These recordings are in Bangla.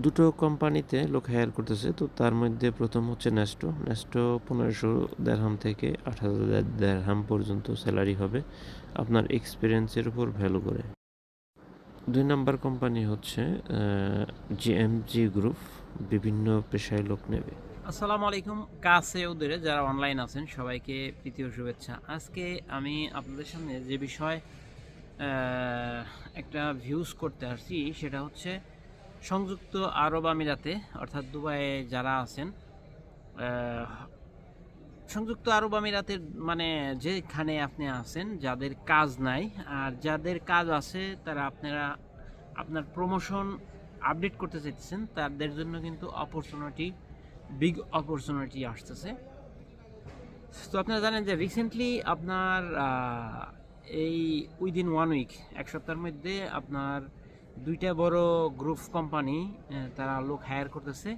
দুটো কোম্পানিতে লোক হায়ার করতেছে, তো তার মধ্যে প্রথম হচ্ছে নেস্টো নেস্টো পনেরোশো দেড়হাম থেকে আট হাজার দেড়হাম পর্যন্ত স্যালারি হবে আপনার এক্সপিরিয়েন্সের উপর ভ্যালু করে। দুই নাম্বার কোম্পানি হচ্ছে জিএমজি গ্রুপ বিভিন্ন পেশায় লোক নেবে। আসসালামু আলাইকুম, কাছে ওদের যারা অনলাইন আছেন, সবাইকে প্রীতীয় শুভেচ্ছা। আজকে আমি আপনাদের সামনে যে বিষয় একটা ভিউজ করতে আসছি, সেটা হচ্ছে সংযুক্ত আরব আমিরাতে, অর্থাৎ দুবাইয়ে যারা আছেন সংযুক্ত আরব আমিরাতের মানে যেখানে আপনি আছেন, যাদের কাজ নাই, আর যাদের কাজ আছে, তারা আপনারা, আপনার প্রমোশন আপডেট করতে চাইতেছেন, তাদের জন্য কিন্তু অপরচুনিটি বিগ অপরচুনিটি আসতেছে। তো আপনারা জানেন যে রিসেন্টলি আপনার এই উইদিন ওয়ান উইক এক সপ্তাহের মধ্যে আপনার দুইটা বড় গ্রুপ কোম্পানি তারা লোক হায়ার করতেছে।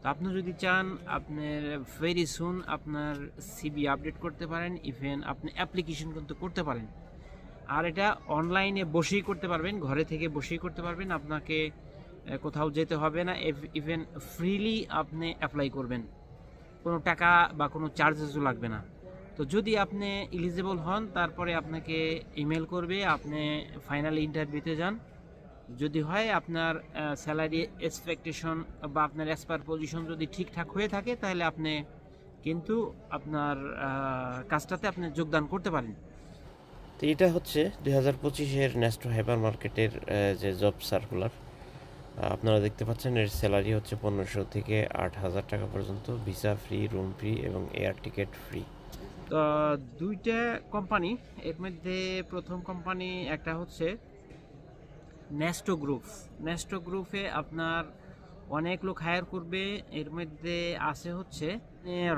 তো আপনি যদি চান, আপনার ভেরি সুন আপনার সিবি আপডেট করতে পারেন ইভেন আপনি অ্যাপ্লিকেশন কিন্তু করতে পারেন। আর এটা অনলাইনে বসেই করতে পারবেন, ঘরে থেকে বসেই করতে পারবেন, আপনাকে কোথাও যেতে হবে না ইভেন ফ্রিলি আপনি অ্যাপ্লাই করবেন। কোনো টাকা বা কোনো চার্জেসও লাগবে না। তো যদি আপনি এলিজিবল হন, তারপরে আপনাকে ইমেল করবে, আপনি ফাইনাল ইন্টারভিউতে যান। যদি হয় আপনার স্যালারি এক্সপেকটেশন বা আপনার এক্সপার পজিশন যদি ঠিকঠাক হয়ে থাকে তাহলে আপনি কিন্তু আপনার কাজটাতে আপনি যোগদান করতে পারেন। তো এটা হচ্ছে দুই হাজার পঁচিশের ন্যাস্টো হাইপার মার্কেটের যে জব সার্কুলার আপনারা দেখতে পাচ্ছেন এর স্যালারি হচ্ছে পনেরোশো থেকে আট হাজার টাকা পর্যন্ত ভিসা ফ্রি রুম ফ্রি এবং এয়ার টিকিট ফ্রি তো দুইটা কোম্পানি এর মধ্যে প্রথম কোম্পানি একটা হচ্ছে নেস্টো গ্রুপ নেস্টো গ্রুপে আপনার অনেক লোক হায়ার করবে। এর মধ্যে আছে হচ্ছে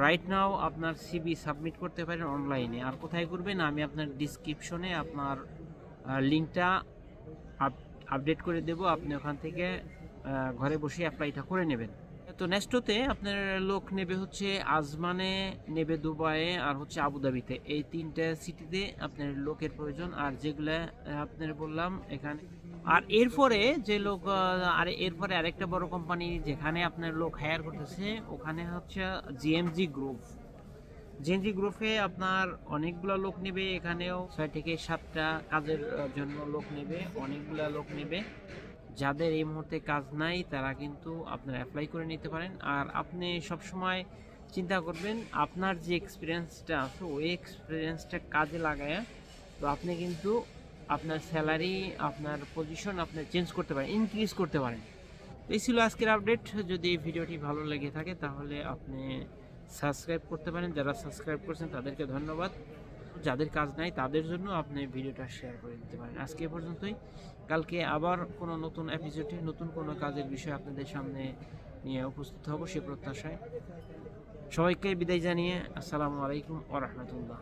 রাইট নাও আপনার সিবি সাবমিট করতে পারেন অনলাইনে আর কোথায় করবেন? আমি আপনার ডিসক্রিপশনে আপনার লিঙ্কটা আপডেট করে দেব। আপনি ওখান থেকে ঘরে বসে অ্যাপ্লাইটা করে নেবেন। তো নেক্সটোতে আপনার লোক নেবে হচ্ছে আজমানে, নেবে দুবাইয়ে আর হচ্ছে আবুধাবিতে এই তিনটা সিটিতে আপনার লোকের প্রয়োজন। আর যেগুলা আপনার বললাম এখানে। আর এরপরে যে লোক আর এরপরে আরেকটা বড় কোম্পানি যেখানে আপনার লোক হায়ার করতেছে, ওখানে হচ্ছে জিএমজি গ্রুপ জিএমজি গ্রুপে আপনার অনেকগুলো লোক নেবে, এখানেও ছয় থেকে সাতটা কাজের জন্য লোক নেবে, অনেকগুলা লোক নেবে। যাদের এই মুহূর্তে কাজ নাই, তারা কিন্তু আপনারা অ্যাপ্লাই করে নিতে পারেন। আর আপনি সব সময় চিন্তা করবেন, আপনার যে এক্সপিরিয়েন্সটা আছে, ওই এক্সপিরিয়েন্সটা কাজে লাগায় তো আপনি কিন্তু আপনার স্যালারি আপনার পজিশন আপনি চেঞ্জ করতে পারেন ইনক্রিজ করতে পারেন। এই ছিল আজকের আপডেট যদি এই ভিডিওটি ভালো লেগে থাকে, তাহলে আপনি সাবস্ক্রাইব করতে পারেন। যারা সাবস্ক্রাইব করছেন, তাদেরকে ধন্যবাদ। যাদের কাজ নাই, তাদের জন্য আপনি ভিডিওটা শেয়ার করে দিতে পারেন। আজকে পর্যন্তই। কালকে আবার কোনো নতুন এপিসোডে নতুন কোনো কাজের বিষয় আপনাদের সামনে নিয়ে উপস্থিত হব সে প্রত্যাশায়। সবাইকে বিদায় জানিয়ে আসসালামু আলাইকুম ও রহমতুল্লাহ।